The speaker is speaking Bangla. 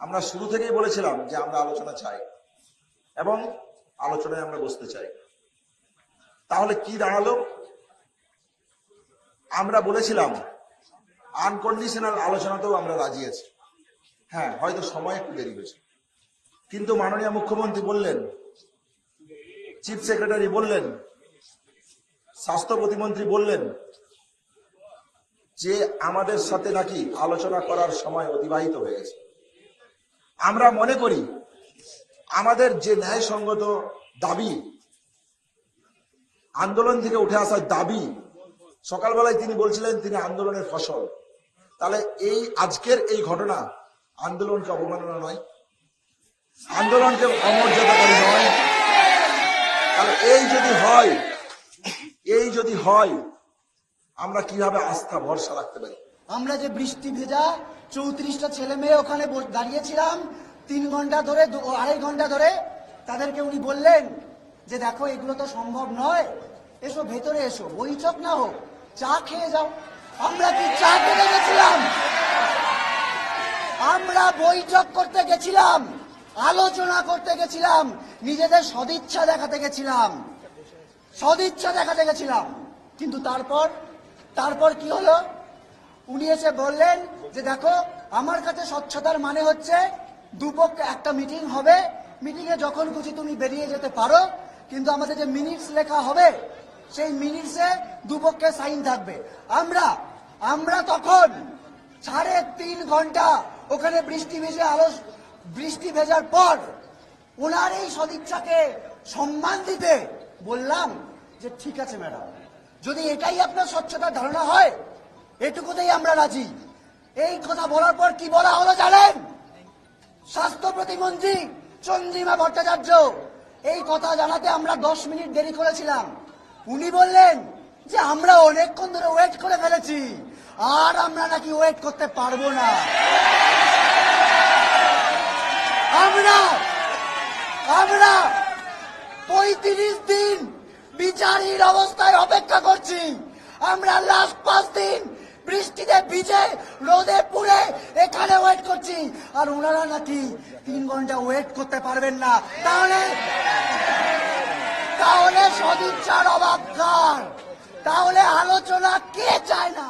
আমরা শুরু থেকেই বলেছিলাম যে আমরা আলোচনা চাই এবং আলোচনায় আমরা বসতে চাই। তাহলে কি দাঁড়াল? আমরা বলেছিলাম আনকন্ডিশনাল আলোচনাতেও আমরা রাজি আছি। হ্যাঁ হয়তো সময় একটু দেরি হয়েছে। কিন্তু মাননীয় মুখ্যমন্ত্রী বললেন চিফ সেক্রেটারি বললেন, স্বাস্থ্য প্রতিমন্ত্রী বললেন যে আমাদের সাথে নাকি আলোচনা করার সময় অতিবাহিত হয়ে গেছে। আমরা মনে করি আমাদের যে ন্যায়সঙ্গত দাবি, আন্দোলন থেকে উঠে আসার দাবি, সকালবেলায় তিনি বলছিলেন তিনি আন্দোলনের ফসল। তাহলে এই আজকের এই ঘটনা আন্দোলনকে অবমাননা নয়, আন্দোলনকে অমর্যাদাকারী নয়। তাহলে এই যদি হয়, এই যদি হয়, আমরা কীভাবে আস্থা, ভরসা রাখতে পারি? আমরা যে বৃষ্টি ভেজা চৌত্রিশটা ছেলে মেয়ে ওখানে দাঁড়িয়েছিলাম, তিন ঘণ্টা ধরে আড়াই ঘণ্টা ধরে, তাদেরকে উনি বললেন যে, দেখো, এগুলো তো সম্ভব নয়। এসো, ভেতরে এসো। বৈঠক না হোক, চা খেয়ে যাও। আমরা কি চা খেতে গেছিলাম? আমরা বৈঠক করতে গেছিলাম, আলোচনা করতে গেছিলাম, নিজেদের সদিচ্ছা দেখাতে গেছিলাম। সদিচ্ছা দেখাতে গেছিলাম। কিন্তু তারপর তারপর কি হলো? উনি এসে বললেন যে, দেখো, আমার কাছে স্বচ্ছতার মানে হচ্ছে দুপক্ষে একটা মিটিং হবে। মিটিং এ যখন খুশি তুমি বেরিয়ে যেতে পারো, কিন্তু আমাদের যে মিনিটস লেখা হবে, সেই মিনিটসে দুপক্ষে সাইন থাকবে। আমরা আমরা তখন সাড়ে তিন ঘণ্টা ওখানে বৃষ্টি ভেজে আলো, বৃষ্টি ভেজার পর ওনার এই সদিচ্ছাকে সম্মান দিতে বললাম যে, ঠিক আছে, ম্যাডাম। যদি এটাই আপনার স্বচ্ছতার ধারণা হয় এটুকুতেই আমরা রাজি। এই কথা বলার পর কি বলা হলো জানেন? স্বাস্থ্য প্রতিমন্ত্রী চন্দ্রিমা ভট্টাচার্য, এই কথা জানাতে আমরা দশ মিনিট দেরি করেছিলাম। উনি বললেন যে, আমরা অনেকক্ষণ ধরে ওয়েট করে ফেলেছি। আর আমরা নাকি ওয়েট করতে পারব না। আমরা আমরা পঁয়ত্রিশ দিন বিচারীর অবস্থায় অপেক্ষা করছি। আমরা লাস্ট পাঁচ দিন বৃষ্টিতে ভিজে, রোদে পুড়ে এখানে ওয়েট করছি। আর ওনারা নাকি তিন ঘণ্টা ওয়েট করতে পারবেন না। তাহলে তাহলে সদিচ্ছার অভাব তাহলে আলোচনা কে চায় না?